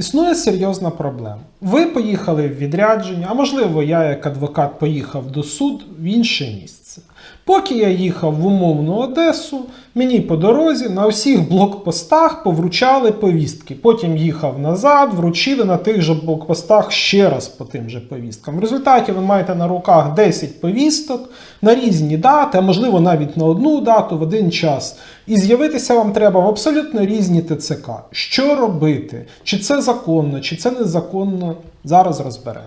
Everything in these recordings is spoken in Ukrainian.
Існує серйозна проблема. Ви поїхали в відрядження, а можливо, я як адвокат поїхав до суд в інше місце. Поки я їхав в умовну Одесу, мені по дорозі на усіх блокпостах повручали повістки. Потім їхав назад, вручили на тих же блокпостах ще раз по тим же повісткам. В результаті ви маєте на руках 10 повісток на різні дати, а можливо навіть на одну дату в один час. І з'явитися вам треба в абсолютно різні ТЦК. Що робити? Чи це законно, чи це незаконно? Зараз розберемо.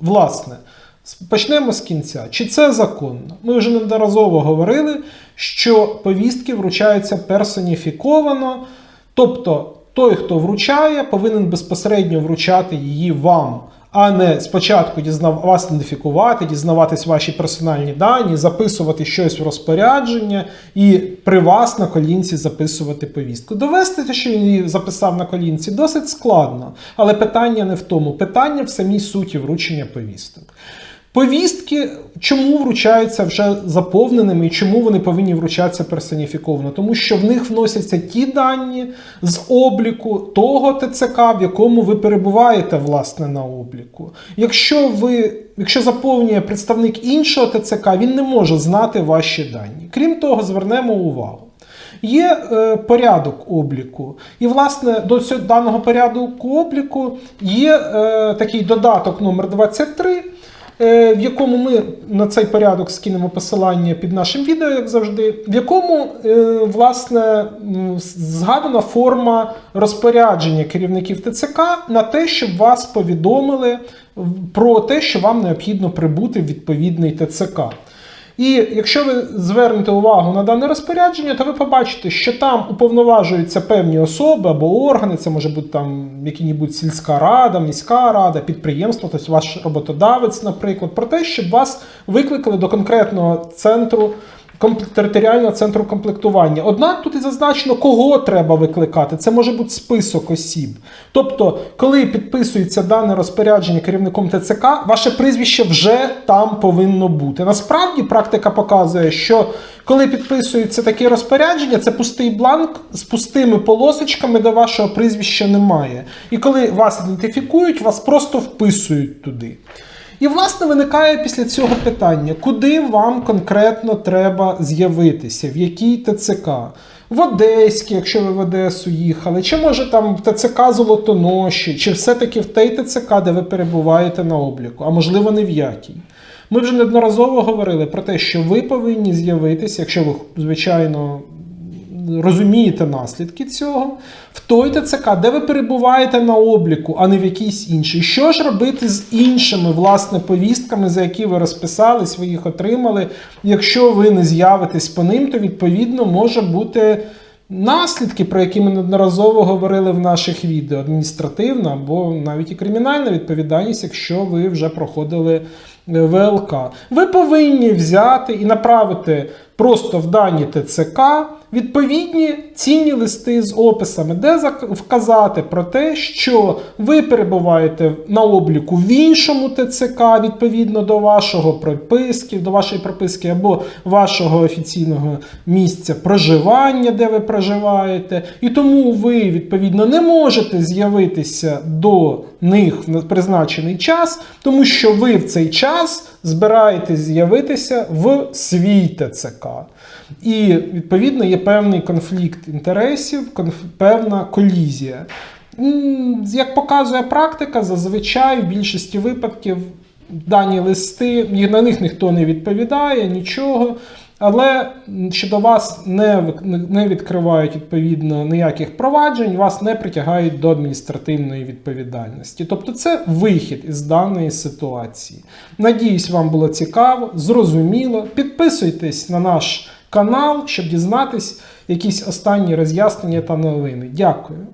Власне, почнемо з кінця. Чи це законно? Ми вже неодноразово говорили, що повістки вручаються персоніфіковано, тобто той, хто вручає, повинен безпосередньо вручати її вам. А не спочатку дізнав вас ідентифікувати, дізнаватись ваші персональні дані, записувати щось в розпорядження і при вас на колінці записувати повістку. Довести те, що він її записав на колінці, досить складно. Але питання не в тому. Питання в самій суті вручення повісток. Повістки чому вручаються вже заповненими і чому вони повинні вручатися персоніфіковано? Тому що в них вносяться ті дані з обліку того ТЦК, в якому ви перебуваєте власне на обліку. Якщо ви, якщо заповнює представник іншого ТЦК, він не може знати ваші дані. Крім того, звернемо увагу. Є е, порядок обліку, і власне до цього даного порядку обліку є е, такий додаток номер 23, е, в якому ми на цей порядок скинемо посилання під нашим відео, як завжди, в якому е, власне згадана форма розпорядження керівників ТЦК на те, щоб вас повідомили про те, що вам необхідно прибути в відповідний ТЦК. І якщо ви звернете увагу на дане розпорядження, то ви побачите, що там уповноважуються певні особи або органи, це може бути там які-небудь сільська рада, міська рада, підприємство, тобто ваш роботодавець, наприклад, про те, щоб вас викликали до конкретного центру. Територіального центру комплектування. Однак тут і зазначено, кого треба викликати. Це може бути список осіб. Тобто, коли підписується дане розпорядження керівником ТЦК, ваше прізвище вже там повинно бути. Насправді практика показує, що коли підписується таке розпорядження, це пустий бланк з пустими полосочками, де вашого прізвища немає. І коли вас ідентифікують, вас просто вписують туди. І, власне, виникає після цього питання, куди вам конкретно треба з'явитися, в якій ТЦК? В Одеській, якщо ви в Одесу їхали, чи може там в ТЦК Золотоноші, чи все-таки в той ТЦК, де ви перебуваєте на обліку, а можливо не в якій. Ми вже неодноразово говорили про те, що ви повинні з'явитися, якщо ви, звичайно, розумієте наслідки цього, в той ТЦК, де ви перебуваєте на обліку, а не в якійсь іншій. Що ж робити з іншими власне повістками, за які ви розписались, ви їх отримали? Якщо ви не з'явитесь по ним, то відповідно може бути. Наслідки, про які ми неодноразово говорили в наших відео, адміністративна або навіть і кримінальна відповідальність, якщо ви вже проходили е, ВЛК. Ви повинні взяти і направити просто в дані ТЦК відповідні цінні листи з описами, де вказати про те, що ви перебуваєте на обліку в іншому ТЦК відповідно до вашого прописки, до вашої прописки або вашого офіційного місця проживання, де ви проживаєте, і тому ви відповідно не можете з'явитися до них в призначений час, тому що ви в цей час збираєтесь з'явитися в свій ТЦК. І відповідно є певний конфлікт інтересів, конф- певна колізія. Як показує практика, зазвичай в більшості випадків дані листи, на них ніхто не відповідає, нічого. Але щодо вас не, не відкривають відповідно ніяких проваджень, вас не притягають до адміністративної відповідальності. Тобто це вихід із даної ситуації. Надіюсь, вам було цікаво, зрозуміло. Підписуйтесь на наш канал, щоб дізнатись якісь останні роз'яснення та новини. Дякую.